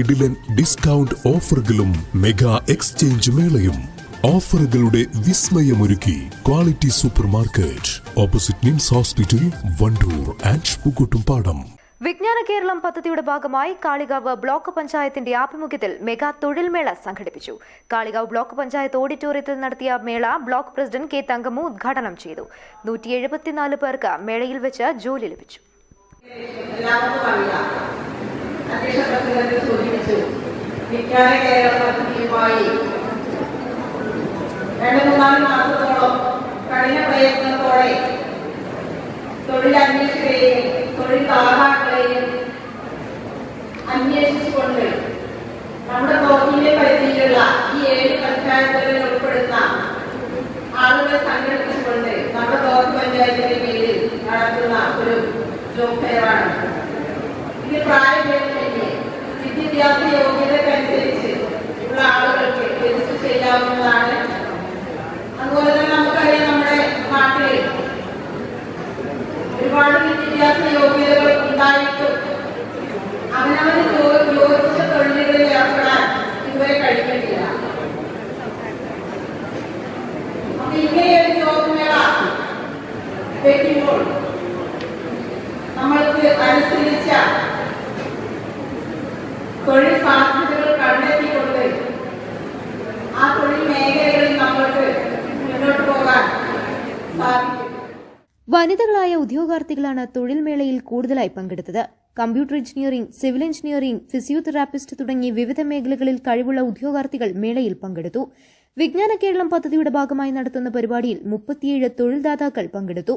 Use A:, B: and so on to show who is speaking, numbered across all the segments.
A: കിടിലൻ ഡിസ്കൗണ്ട് ഓഫറുകളും mega exchange മേളയും. ഓഫറുകളുടെ വിസ്മയമൊരുക്കി quality super market opposite NIMS hospital Wandoor and Pookkottumpadam
B: Vijnana Keralam പദ്ധതിയുടെ ഭാഗമായി കാളികാവ് ബ്ലോക്ക് പഞ്ചായത്തിന്റെ ആഭിമുഖ്യത്തിൽ മെഗാ തൊഴിൽ മേള സംഘടിപ്പിച്ചു. കാളികാവ് ബ്ലോക്ക് പഞ്ചായത്ത് ഓഡിറ്റോറിയത്തിൽ നടത്തിയ മേള ബ്ലോക്ക് പ്രസിഡന്റ് കെ തങ്കമ്മു ഉദ്ഘാടനം ചെയ്തു. നൂറ്റി പേർക്ക് മേളയിൽ വെച്ച് ജോലി ലഭിച്ചു.
C: സൂചിപ്പിച്ചു വിജ്ഞാന കേരള പദ്ധതിയുമായി രണ്ട് മൂന്നാൽ മാസത്തോളം കഠിന പ്രയത്നത്തോടെ തൊഴിൽ അന്വേഷകരെയും തൊഴിൽ ദാതാക്കളെയും അന്വേഷിച്ചുകൊണ്ട് നമ്മുടെ തോക്കിന്റെ പരിധിയിലുള്ള ഈ ഏഴ് പഞ്ചായത്തുകളിൽ ഉൾപ്പെടുന്ന ആളുകളെ സംഘടിപ്പിച്ചുകൊണ്ട് നമ്മുടെ തോക്ക് പഞ്ചായത്തിന്റെ പേരിൽ നടത്തുന്ന ഒരു ജോബ് ഫെയറാണ്. ഇത് പ്രായഭേദമന്യേ ഉണ്ടായിട്ടും അവനവന് യോജിച്ച തൊഴിലുകളിൽ ഏർപ്പെടാൻ ഇതുവരെ കഴിയുന്നില്ല. അപ്പൊ ഇങ്ങനെയൊരു ജോബ് മേള
B: വനിതകളായ ഉദ്യോഗാർത്ഥികളാണ് തൊഴിൽ മേളയിൽ കൂടുതലായി പങ്കെടുത്തത്. Computer engineering civil engineering physiotherapist തുടങ്ങി വിവിധ മേഖലകളിൽ കഴിവുള്ള ഉദ്യോഗാർത്ഥികൾ മേളയിൽ പങ്കെടുത്തു. വിജ്ഞാന കേരളം പദ്ധതിയുടെ ഭാഗമായി നടത്തുന്ന പരിപാടിയിൽ മുപ്പത്തിയേഴ് തൊഴിൽദാതാക്കൾ പങ്കെടുത്തു.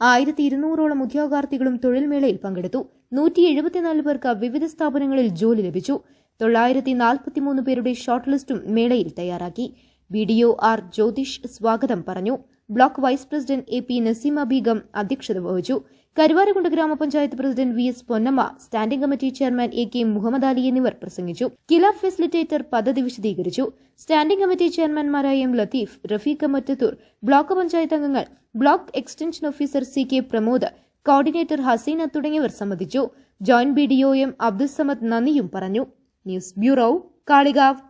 B: ആയിരത്തി ഇരുന്നൂറോളം ഉദ്യോഗാർത്ഥികളും തൊഴിൽമേളയിൽ പങ്കെടുത്തു. നൂറ്റി എഴുപത്തിനാല് പേർക്ക് വിവിധ സ്ഥാപനങ്ങളിൽ ജോലി ലഭിച്ചു. തൊള്ളായിരത്തി നാൽപ്പത്തിമൂന്ന് പേരുടെ ഷോർട്ട് ലിസ്റ്റും മേളയിൽ തയ്യാറാക്കി. B D O R Jyothish സ്വാഗതം പറഞ്ഞു. Block vice president A P Naseema Beegum അധ്യക്ഷത വഹിച്ചു. കരുവാരകുണ്ട് ഗ്രാമപഞ്ചായത്ത് president V S Ponnamma standing committee chairman A K Muhammad Ali എന്നിവർ പ്രസംഗിച്ചു. കില ഫെസിലിറ്റേറ്റർ പദ്ധതി വിശദീകരിച്ചു. സ്റ്റാൻഡിംഗ് കമ്മിറ്റി ചെയർമാൻമാരായ എം ലത്തീഫ് റഫീഖ് മറ്റത്തൂർ ബ്ലോക്ക് പഞ്ചായത്ത് അംഗങ്ങൾ block extension officer C K Pramod coordinator Haseena തുടങ്ങിയവർ സംബന്ധിച്ചു. Joint B D O M Abdul Samad നന്ദിയും പറഞ്ഞു. News bureau Kalikavu.